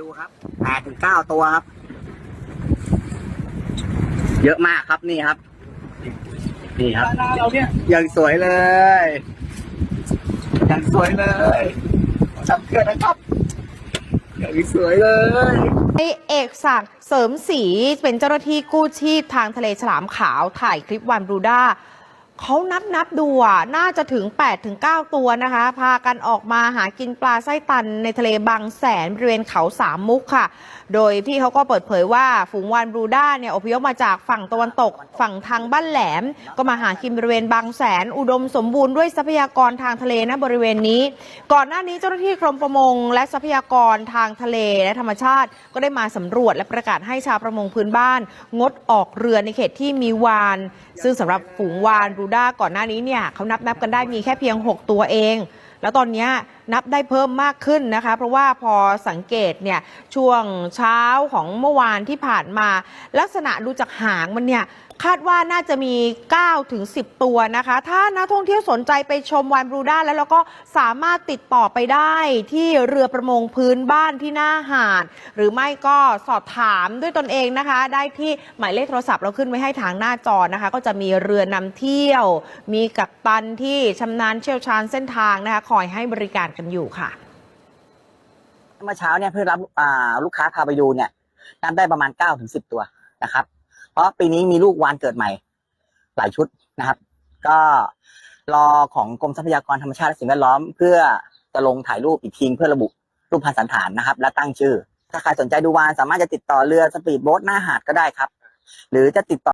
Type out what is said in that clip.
ดูครับแปดถึงเก้าตัวครับ เยอะมากครับนี่ครับ นี่ครับเราเนี่ยยังสวยเลยยังสวยเลยจับเกิดนะครับยังสวยเลยในเอกศักดิ์เสริมศรีเป็นเจ้าหน้าที่กู้ชีพทางทะเลฉลามขาวถ่ายคลิปวันบรูด้า เขานับนับดูอะน่าจะถึง8ถึง9ตัวนะคะ พากันออกมาหากินปลาไส้ตันในทะเลบางแสนบริเวณเขาสามมุกค่ะ โดยพี่เขาก็เปิดเผยว่าฝูงวานบรูด้าเนี่ยอพยพมาจากฝั่งตะวันตก ฝั่งทางบ้านแหลม ก็มาหากินบริเวณบางแสน อุดมสมบูรณ์ด้วยทรัพยากรทางทะเลณบริเวณนี้ ก่อนหน้านี้เจ้าหน้าที่กรมประมง และทรัพยากรทางทะเลและธรรมชาติ ก็ได้มาสำรวจและประกาศให้ชาวประมงพื้นบ้าน งดออกเรือในเขตที่มีวาน ซึ่งสำหรับฝูงวานบรูด้าก่อนหน้านี้เนี่ยเขานับนับกันได้มีแค่เพียง 6 ตัวเอง แล้วตอนนี้ นับได้เพิ่มมากขึ้นนะคะ เพราะว่าพอสังเกตเนี่ยช่วงเช้าของเมื่อวานที่ผ่านมา ลักษณะดูจากหางมันเนี่ยคาดว่าน่าจะมี 9 ถึง 10 ตัวนะคะ ถ้านักท่องเที่ยวสนใจไปชมวานบรูด้าแล้วเราก็สามารถติดต่อไปได้ที่เรือประมงพื้นบ้านที่หน้าหาด หรือไม่ก็สอบถามด้วยตนเองนะคะ ได้ที่หมายเลขโทรศัพท์เราขึ้นไว้ให้ทางหน้าจอนะคะ ก็จะมีเรือนำเที่ยว มีกัปตันที่ชำนาญเชี่ยวชาญเส้นทางนะคะ คอยให้บริการกันอยู่ค่ะ เมื่อเช้าเนี่ยเพื่อรับลูกค้าพาไปดูเนี่ยนับได้ประมาณเก้าถึงสิบตัวนะครับ เพราะปีนี้มีลูกวานเกิดใหม่ หลายชุดนะครับ ก็รอของกรมทรัพยากรธรรมชาติและสิ่งแวดล้อม เพื่อจะลงถ่ายรูปอีกทีเพื่อระบุรูปพันธ์สันฐานนะครับ และตั้งชื่อ ถ้าใครสนใจดูวานสามารถจะติดต่อเรือสปีดโบ๊ทหน้าหาดก็ได้ครับ หรือจะติดต่อ